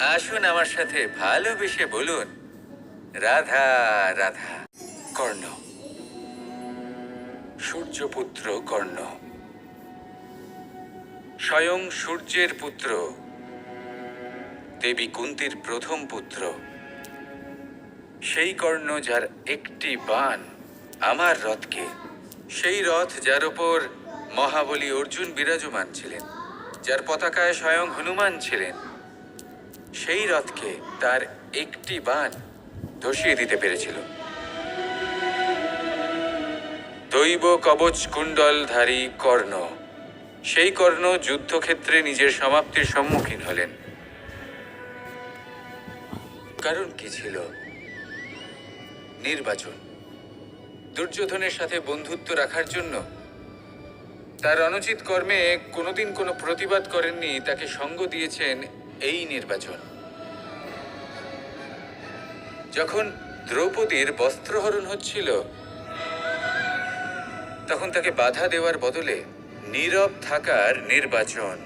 আসুন আমার সাথে ভালোবেসে বলুন। রাধা রাধা, কর্ণ। সূর্যপুত্র, কর্ণ। স্বয়ং সূর্যের পুত্র। দেবী কুন্তির প্রথম পুত্র। সেই কর্ণ যার একটি বাণ আমার রথকে, সেই রথ যার ওপর মহাবলী অর্জুন বিরাজমান ছিলেন, যার পতাকায় স্বয়ং হনুমান ছিলেন। সেই রথকে তার একটি বান ধসিয়ে দিতে পেরেছিল। দৈব কবচ কুণ্ডলধারী কর্ণ। সেই কর্ণ যুদ্ধক্ষেত্রে নিজের সমাপ্তির সম্মুখীন হলেন। কারণ কি ছিল? নির্বাচন। দুর্যোধনের সাথে বন্ধুত্ব রাখার জন্য। তার অনুচিত কর্মে কোনোদিন কোনো প্রতিবাদ করেননি, তাকে সঙ্গ দিয়েছেন এই নির্বাচন। যখন দ্রৌপদীর বস্ত্রহরণ হচ্ছিল, তখন তাকে বাধা দেওয়ার বদলে নীরব থাকার নির্বাচন।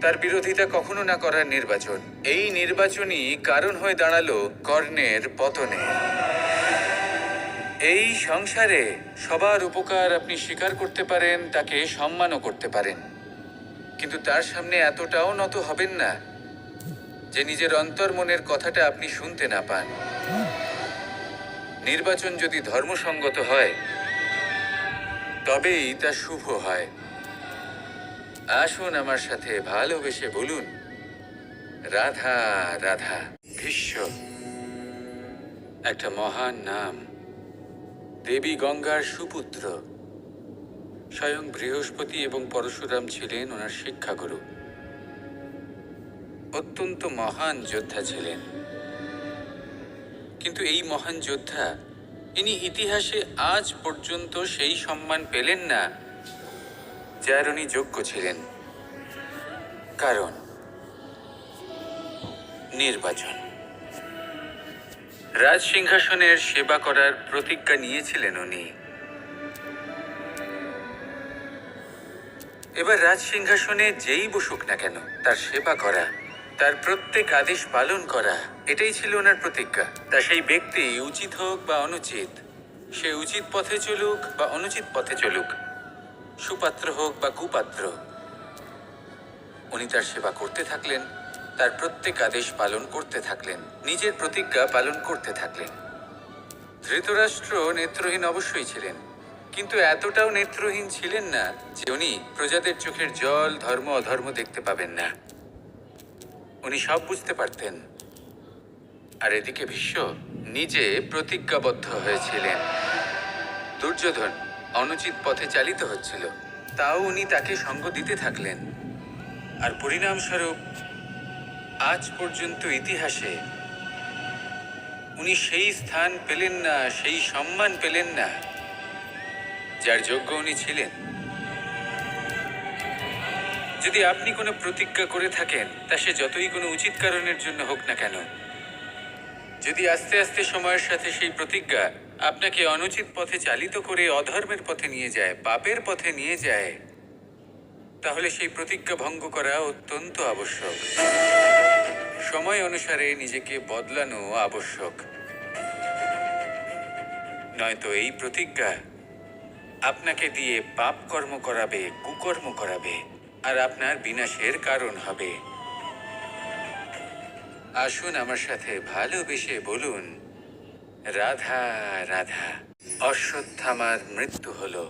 তার বিরোধিতা কখনো না করার নির্বাচন। এই নির্বাচনই কারণ হয়ে দাঁড়াল কর্ণের পতনে। এই সংসারে সবার উপকার আপনি স্বীকার করতে পারেন, তাকে সম্মানও করতে পারেন। কিন্তু তার সামনে এতটাও নত হবেন না যে নিজের অন্তর্মনের কথাটা আপনি শুনতে না পান। নির্বাচন যদি ধর্মসঙ্গত হয়, তবেই তা শুভ হয়। আসুন আমার সাথে ভালোবেসে বলুন, রাধা রাধা, ভীষ্ম, একটা মহান নাম, দেবী গঙ্গার সুপুত্র। স্বয়ং বৃহস্পতি এবং পরশুরাম ছিলেন ওনার শিক্ষাগুরু। অত্যন্ত মহান যোদ্ধা ছিলেন। কিন্তু এই মহান যোদ্ধা, ইনি ইতিহাসে আজ পর্যন্ত সেই সম্মান পেলেন না, যার উনি যোগ্য ছিলেন। কারণ, নির্বাচন। রাজ সিংহাসনের সেবা করার প্রতিজ্ঞা নিয়েছিলেন উনি। এবার রাজ সিংহাসনে যেই বসুক না কেন, তার সেবা করা, তার প্রত্যেক আদেশ পালন করা, এটাই ছিল ওনার প্রতিজ্ঞা। তা সেই ব্যক্তি উচিত হোক বা অনুচিত, সে উচিত পথে চলুক বা অনুচিত পথে চলুক, সুপাত্র হোক বা কুপাত্র, উনি তার সেবা করতে থাকলেন, তার প্রত্যেক আদেশ পালন করতে থাকলেন, নিজের প্রতিজ্ঞা পালন করতে থাকলেন। ধৃতরাষ্ট্র নেত্রহীন অবশ্যই ছিলেন কিন্তু এতটাও নেত্রহীন ছিলেন না যে উনি প্রজাদের চোখের জল, ধর্ম, অধর্ম দেখতে পাবেন না। উনি সব বুঝতে পারতেন। আর এদিকে ভীষ্ম নিজে প্রতিজ্ঞাবদ্ধ হয়েছিলেন। দুর্যোধন অনুচিত পথে চালিত হচ্ছিল। তাও উনি তাকে সঙ্গ দিতে থাকলেন। আর পরিণামস্বরূপ আজ পর্যন্ত ইতিহাসে উনি সেই স্থান পেলেন না, সেই সম্মান পেলেন না। যার যোগ্য উনি ছিলেন। যদি আপনি কোনো প্রতিজ্ঞা করে থাকেন, তা সে যতই কোনো উচিত কারণের জন্য হোক না কেন। যদি আস্তে আস্তে সময়ের সাথে সেই প্রতিজ্ঞা আপনাকে অনুচিত পথে চালিত করে অধর্মের পথে নিয়ে যায়, পাপের পথে নিয়ে যায়, তাহলে সেই প্রতিজ্ঞা ভঙ্গ করা অত্যন্ত আবশ্যক। সময় অনুসারে নিজেকে বদলানো আবশ্যক। নয়তো এই প্রতিজ্ঞা আপনাকে দিয়ে পাপ কর্ম করাবে, কুকর্ম করাবে, আর আপনার বিনাশের কারণ হবে। আসুন আমার সাথে ভালোবেসে বলুন, রাধা রাধা, অশ্বত্থামার মৃত্যু হলো।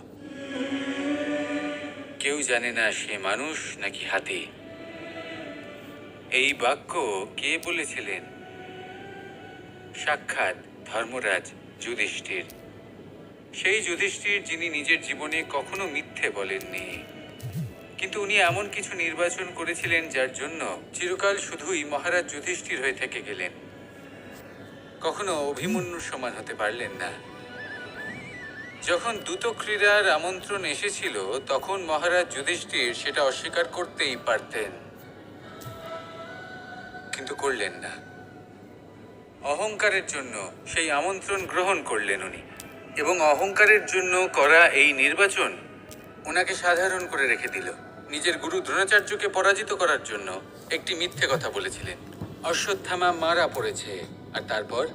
কেউ জানে না সে মানুষ নাকি হাতি। এই বাক্য কে বলেছিলেন? সাক্ষাৎ ধর্মরাজ যুধিষ্ঠির। সেই যুধিষ্ঠির যিনি নিজের জীবনে কখনো মিথ্যে বলেননি। কিন্তু উনি এমন কিছু নির্বাচন করেছিলেন যার জন্য চিরকাল শুধুই মহারাজ যুধিষ্ঠির হয়ে থেকে গেলেন। কখনো অভিমন্যুর সমান হতে পারলেন না। যখন দ্রুত ক্রীড়ার আমন্ত্রণ এসেছিল, তখন মহারাজ যুধিষ্ঠির সেটা অস্বীকার করতেই পারতেন। কিন্তু করলেন না। অহংকারের জন্য সেই আমন্ত্রণ গ্রহণ করলেন উনি। এবং অহংকারের জন্য করা এই নির্বাচন ওনাকে সাধারণ করে রেখে দিল। নিজের গুরু দ্রোণাচার্যকে পরাজিত করার জন্য একটি মিথ্যে কথা বলেছিলেন। অশ্বত্থামা মারা পড়েছে, আর তারপর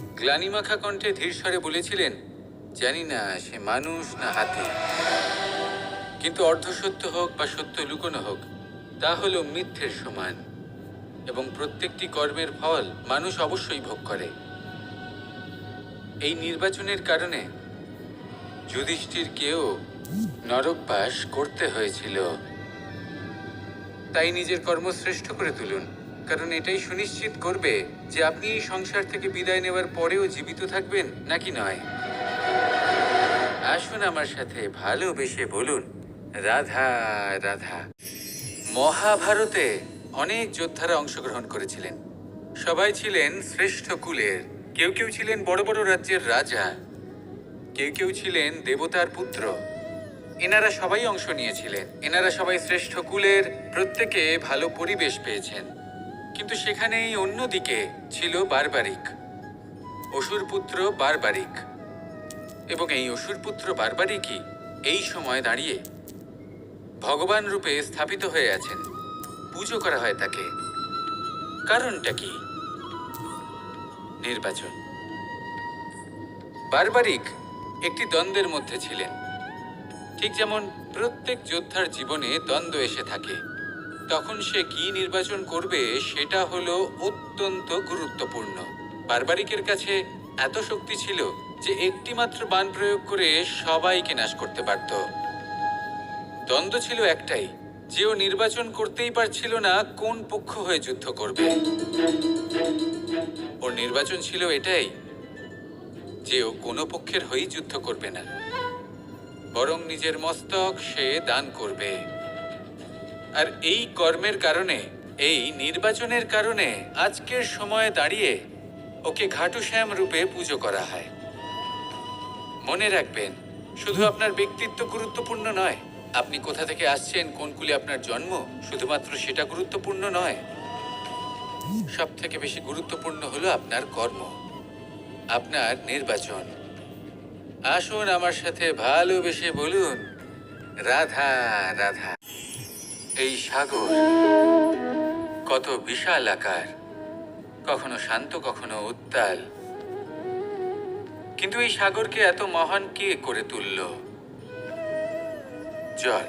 গ্লানিমাখা কণ্ঠে ধীরস্বরে বলেছিলেন, জানি না সে মানুষ না হাতে। কিন্তু অর্ধসত্য হোক বা সত্য লুকোনো হোক, তা হলো মিথ্যের সমান। এবং প্রত্যেকটি কর্মের ফল মানুষ অবশ্যই ভোগ করে। এই নির্বাচনের কারণে যুধিষ্ঠির যুধিষ্ঠিরকেও নরকবাস করতে হয়েছিল। তাই নিজের কর্ম শ্রেষ্ঠ করে তুলুন, কারণ এটাই সুনিশ্চিত করবে যে আপনি এই সংসার থেকে বিদায় নেওয়ার পরেও জীবিত থাকবেন, নাকি নয়? আসুন আমার সাথে ভালোবেসে বলুন, রাধা রাধা। মহাভারতে অনেক যোদ্ধারা অংশগ্রহণ করেছিলেন। সবাই ছিলেন শ্রেষ্ঠ কুলের। কেউ কেউ ছিলেন বড় বড় রাজ্যের রাজা, কেউ কেউ ছিলেন দেবতার পুত্র। এনারা সবাই অংশ নিয়েছিলেন। এনারা সবাই শ্রেষ্ঠ কুলের প্রত্যেকে ভালো পরিবেশ পেয়েছেন। কিন্তু সেখানেই অন্যদিকে ছিল বারবারিক। অসুর পুত্র বারবারিক। এবং এই অসুর পুত্র বারবারিকই এই সময় দাঁড়িয়ে ভগবান রূপে স্থাপিত হয়ে আছেন। পুজো করা হয় তাকে। কারণটা কি? নির্বাচন। বারবারিক একটি দ্বন্দ্বের মধ্যে ছিলেন। ঠিক যেমন প্রত্যেক যোদ্ধার জীবনে দ্বন্দ্ব এসে থাকে, তখন সে কি নির্বাচন করবে সেটা হলো অত্যন্ত গুরুত্বপূর্ণ। বারবারিকের কাছে এত শক্তি ছিল যে একটি মাত্র বান প্রয়োগ করে সবাইকে নাশ করতে পারত। দ্বন্দ্ব ছিল একটাই, যে ও নির্বাচন করতেই পারছিল না কোন পক্ষ হয়ে যুদ্ধ করবে। ওর নির্বাচন ছিল এটাই যে ও কোনো পক্ষের হয়েই যুদ্ধ করবে না। বরং নিজের মস্তক সে দান করবে। আর এই কর্মের কারণে, এই নির্বাচনের কারণে আজকের সময়ে দাঁড়িয়ে ওকে ঘাটুশ্যাম রূপে পুজো করা হয়। মনে রাখবেন, শুধু আপনার ব্যক্তিত্ব গুরুত্বপূর্ণ নয়। আপনি কোথা থেকে আসছেন, কোন কুলে আপনার জন্ম, শুধুমাত্র সেটা গুরুত্বপূর্ণ নয়। সব থেকে বেশি গুরুত্বপূর্ণ হলো আপনার কর্ম, আপনার নির্বাচন। আসুন আমার সাথে ভালোবেসে বলুন, রাধা রাধা, এই সাগর কত বিশাল আকার, কখনো শান্ত, কখনো উত্তাল। কিন্তু এই সাগরকে এত মহান কে করে তুলল? জল।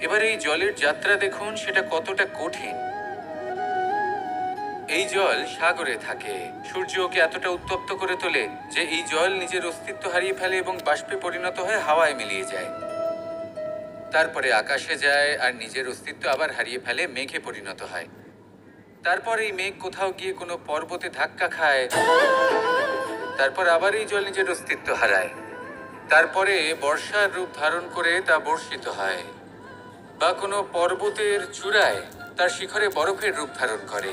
এবার এই জলের যাত্রা দেখুন, সেটা কতটা কঠিন। এই জল সাগরে থাকে। সূর্য ওকে এতটা উত্তপ্ত করে তোলে যে এই জল নিজের অস্তিত্ব হারিয়ে ফেলে এবং বাষ্পে পরিণত হয়ে হাওয়ায় মিলিয়ে যায়। তারপরে আকাশে যায় আর নিজের অস্তিত্ব আবার হারিয়ে ফেলে মেঘে পরিণত হয়। তারপর এই মেঘ কোথাও গিয়ে কোনো পর্বতে ধাক্কা খায়। তারপর আবার এই জল নিজের অস্তিত্ব হারায়। তারপরে বর্ষার রূপ ধারণ করে তা বর্ষিত হয় বা কোনো পর্বতের চূড়ায় তার শিখরে বরফের রূপ ধারণ করে।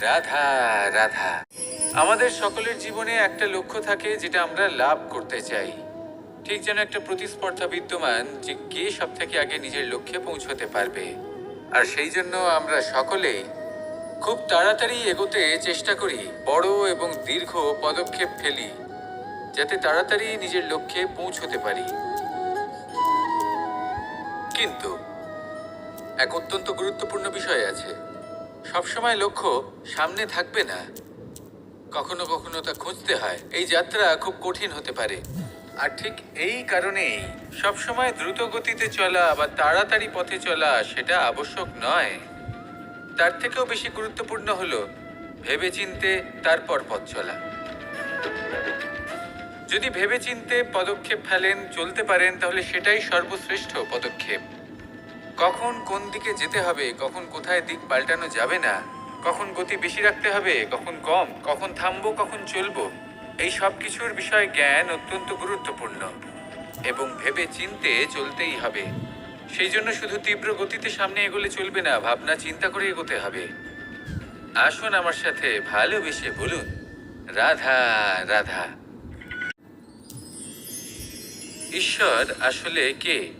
রাধা রাধা। আমাদের সকলের জীবনে একটা লক্ষ্য থাকে যেটা আমরা লাভ করতে চাই। ঠিক যেন একটা প্রতিস্পর্ধা বিদ্যমান যে কে সব থেকে আগে নিজের লক্ষ্যে পৌঁছতে পারবে। আর সেই জন্য আমরা সকলেই খুব তাড়াতাড়ি এগোতে চেষ্টা করি, বড় এবং দীর্ঘ পদক্ষেপ ফেলি, যাতে তাড়াতাড়ি নিজের লক্ষ্যে পৌঁছতে পারি। কিন্তু, এক অত্যন্ত গুরুত্বপূর্ণ বিষয় আছে। সবসময় লক্ষ্য সামনে থাকবে না। কখনো কখনো তা খুঁজতে হয়। এই যাত্রা খুব কঠিন হতে পারে। আর ঠিক এই কারণেই সবসময় দ্রুত গতিতে চলা বা তাড়াতাড়ি পথে চলা সেটা আবশ্যক নয়। তার থেকেও বেশি গুরুত্বপূর্ণ হলো ভেবেচিন্তে তারপর পথ চলা। যদি ভেবেচিন্তে পদক্ষেপ ফেলেন, চলতে পারেন, তাহলে সেটাই সর্বশ্রেষ্ঠ পদক্ষেপ। কখন কোন দিকে যেতে হবে, কখন কোথায় দিক পাল্টানো যাবে না, কখন গতি বেশি রাখতে হবে, কখন কম, কখন থামবো, কখন চলবো, এই সব কিছুর বিষয়ে জ্ঞান অত্যন্ত গুরুত্বপূর্ণ এবং ভেবে চিনতে চলতেই হবে। সেই জন্য শুধু তীব্র গতিতে সামনে এগোলে চলবে না, ভাবনা চিন্তা করে এগোতে হবে। আসুন আমার সাথে ভালোবেসে বলুন, রাধা রাধা। ঈশ্বর আসলে কে?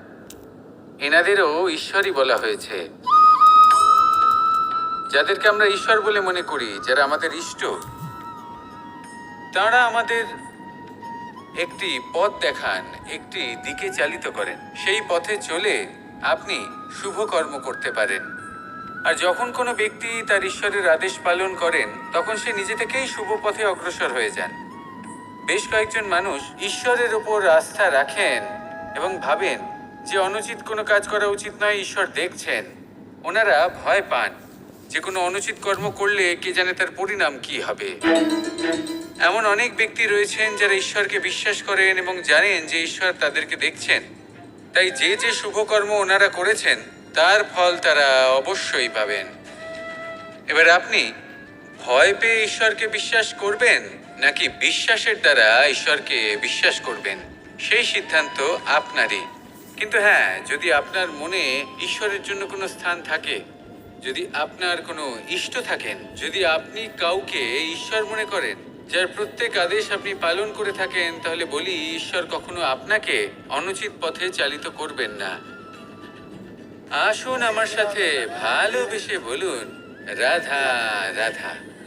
এনাদেরও ঈশ্বরই বলা হয়েছে। যাদেরকে আমরা ঈশ্বর বলে মনে করি, যারা আমাদের ইষ্ট, তারা আমাদের একটি পথ দেখান, একটি দিকে চালিত করেন। সেই পথে চলে আপনি শুভ কর্ম করতে পারেন। আর যখন কোনো ব্যক্তি তার ঈশ্বরের আদেশ পালন করেন, তখন সে নিজে থেকেই শুভ পথে অগ্রসর হয়ে যান। বেশ কয়েকজন মানুষ ঈশ্বরের উপর আস্থা রাখেন এবং ভাবেন যে অনুচিত কোনো কাজ করা উচিত নয়, ঈশ্বর দেখছেন। ওনারা ভয় পান। যে কোনো অনুচিত কর্ম করলে কে জানে তার পরিণাম কি হবে। এমন অনেক ব্যক্তি রয়েছেন যারা ঈশ্বরকে বিশ্বাস করেন এবং জানেন যে ঈশ্বর তাদেরকে দেখছেন। তাই যে যে শুভকর্ম ওনারা করেছেন, তার ফল তারা অবশ্যই পাবেন। এবার আপনি ভয় পেয়ে ঈশ্বরকে বিশ্বাস করবেন, নাকি বিশ্বাসের দ্বারা ঈশ্বরকে বিশ্বাস করবেন? সেই সিদ্ধান্ত আপনারই। কিন্তু হ্যাঁ যদি আপনার মনে ঈশ্বরের জন্য কোনো স্থান থাকে, যদি আপনার কোনো ইষ্ট থাকেন, যদি আপনি কাউকে ঈশ্বর মনে করেন, যার প্রত্যেক আদেশ আপনি পালন করে থাকেন, তাহলে বলি ঈশ্বর কখনো আপনাকে অনুচিত পথে চালিত করবেন না। আসুন আমার সাথে ভালোবেসে বলুন, রাধা রাধা।